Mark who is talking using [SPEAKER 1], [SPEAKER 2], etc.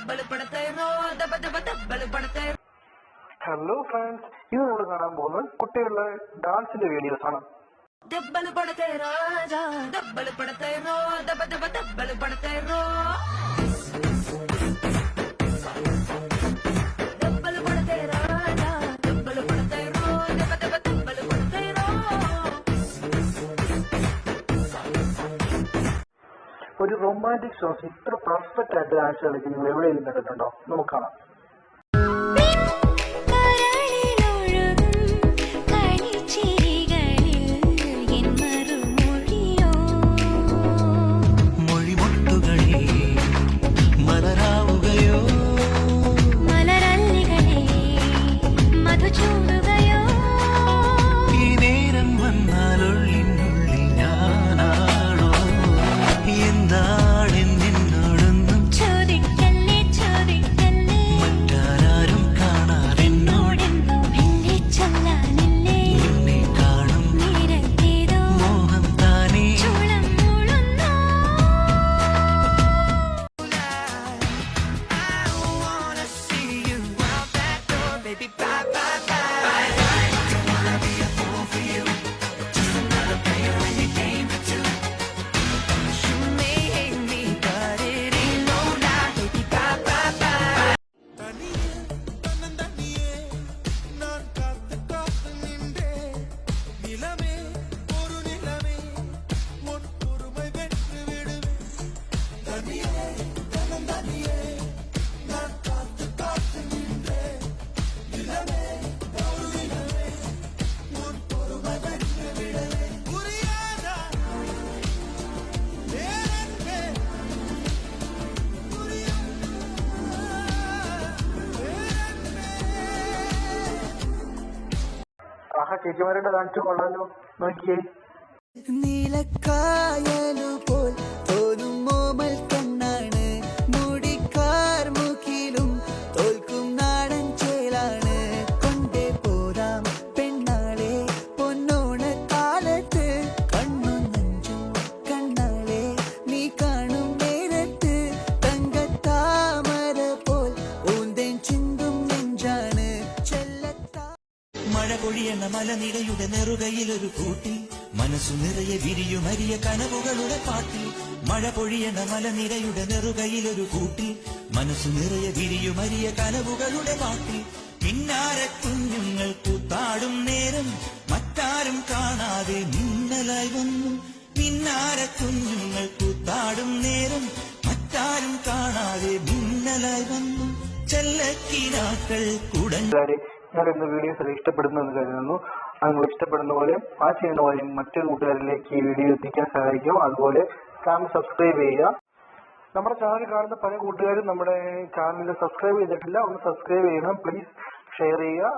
[SPEAKER 1] ഡബ്ബല് പടത്തേനോ Dawa Dawa ഡബ്ബല് പടത്തേ
[SPEAKER 2] hello friends ഇത് നമ്മൾ കാണാൻ പോകുന്നത് കുട്ടികളുടെ ഡാൻസിന്റെ വീഡിയോസ് ആണ്
[SPEAKER 1] ദബ്ബല് പടത്തേ രാജ ഡബ്ബല് പടത്തേനോ ദബ ദബ ഡബ്ബല് പടത്തേനോ ഡബ്ബല്
[SPEAKER 2] ഒരു റൊമാന്റിക് സോങ്സ് ഇത്ര പെർഫെക്റ്റ് ആയിട്ട് ഡാൻസ് കളിക്കുന്നത് എവിടെയെങ്കിലും കണ്ടിട്ടുണ്ടോ നമുക്ക് കാണാം. ചേച്ചിമാരുടെ കാണിച്ചു കൊള്ളാലോ. നോക്കിയേ.
[SPEAKER 3] നീലക്കായലുപോൽ മഴ മലനിരയുടെ നെറുകയിലൊരു കൂട്ടിൽ മനസ്സു നിറയെ വിരിയുമരിയ കനവുകളുടെ പാട്ടിൽ മഴ പൊഴിയണ മലനിരയുടെ നെറുകയിലൊരു കൂട്ടിൽ മനസ്സു നിറയെ വിരിയുമരിയ കനവുകളുടെ പാട്ടിൽ പിന്നാരെ കുഞ്ഞുങ്ങൾ കൂത്താടും നേരം മറ്റാരും കാണാതെ മിന്നലായി വന്നു. പിന്നാരെ കുഞ്ഞുങ്ങൾ കൂത്താടും നേരം മറ്റാരും കാണാതെ മിന്നലായി വന്നു. ചെല്ലക്കിനാക്കൾ കുടഞ്ഞ
[SPEAKER 2] ഞാൻ എന്റെ വീഡിയോസ് ഇഷ്ടപ്പെടുന്നു എന്ന് കരുതുന്നു. അത് നിങ്ങൾ ഇഷ്ടപ്പെടുന്ന പോലെ ആ ചെയ്യുന്ന പോലെ മറ്റൊരു കൂട്ടുകാരിലേക്ക് ഈ വീഡിയോ എത്തിക്കാൻ സഹായിക്കും. അതുപോലെ ചാനൽ സബ്സ്ക്രൈബ് ചെയ്യുക. നമ്മുടെ ചാനൽ കാണുന്ന പല കൂട്ടുകാരും നമ്മുടെ ചാനലിൽ സബ്സ്ക്രൈബ് ചെയ്തിട്ടില്ല. ഒന്ന് സബ്സ്ക്രൈബ് ചെയ്യണം. പ്ലീസ് ഷെയർ ചെയ്യുക.